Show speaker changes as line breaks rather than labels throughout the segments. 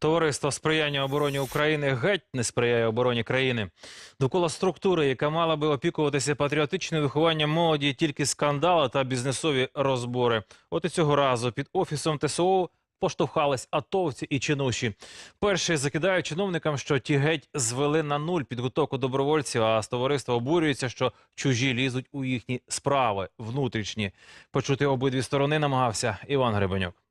Товариство сприяння обороні України геть не сприяє обороні країни. Довкола структури, яка мала би опікуватися патріотичним вихованням молоді, тільки скандали та бізнесові розбори. От і цього разу під офісом ТСО поштовхались атовці і чинуші. Перші закидають чиновникам, що ті геть звели на нуль підготовку добровольців, а з товариства обурюються, що чужі лізуть у їхні справи внутрішні. Почути обидві сторони намагався Іван Гребенюк.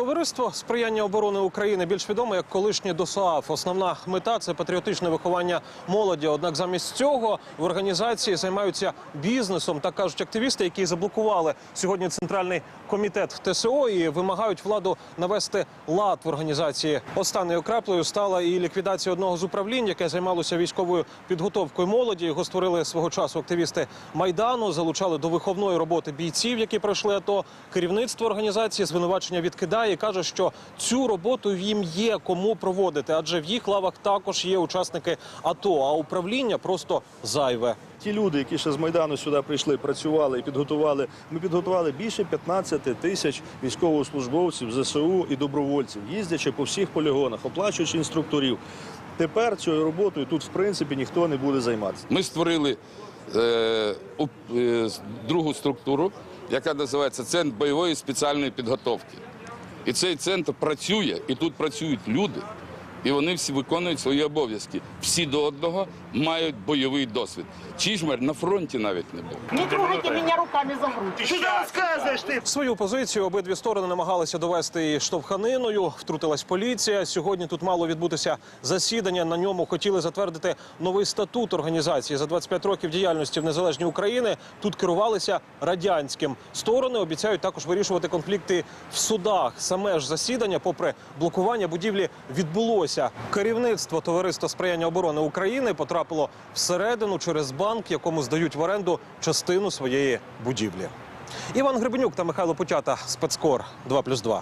Товариство сприяння оборони України більш відоме як колишнє ДОСААФ. Основна мета це патріотичне виховання молоді. Однак замість цього в організації займаються бізнесом, так кажуть активісти, які заблокували сьогодні центральний комітет ТСО і вимагають владу навести лад в організації. Останньою краплею стала і ліквідація одного з управлінь, яке займалося військовою підготовкою молоді. Його створили свого часу активісти майдану, залучали до виховної роботи бійців, які пройшли АТО. Керівництво організації звинувачення відкидає і каже, що цю роботу їм є кому проводити, адже в їх лавах також є учасники АТО, а управління просто зайве.
Ті люди, які ще з Майдану сюди прийшли, працювали і підготували. Ми підготували більше 15 тисяч військовослужбовців, ЗСУ і добровольців, їздячи по всіх полігонах, оплачуючи інструкторів. Тепер цією роботою тут, в принципі, ніхто не буде займатися.
Ми створили е, е, другу структуру, яка називається Центр бойової спеціальної підготовки. І цей центр працює, і тут працюють люди, і вони всі виконують свої обов'язки. Всі до одного мають бойовий досвід. Чижмар на фронті навіть не був.
Не трогайте меня руками за грудь.
Что ты рассказываешь ты?
Свою позицію обидві сторони намагалися довести і штовханиною. Втрутилась поліція. Сьогодні тут мало відбутися засідання. На ньому хотіли затвердити новий статут організації за 25 років діяльності в незалежній Україні. Тут керувалися радянським. Сторони обіцяють також вирішувати конфлікти в судах. Саме ж засідання, попри блокування будівлі, відбулося. Керівництво товариства сприяння оборони України потрапило всередину через банк, якому здають в оренду частину своєї будівлі. Іван Гребенюк та Михайло Путята. Спецкор 2+,2.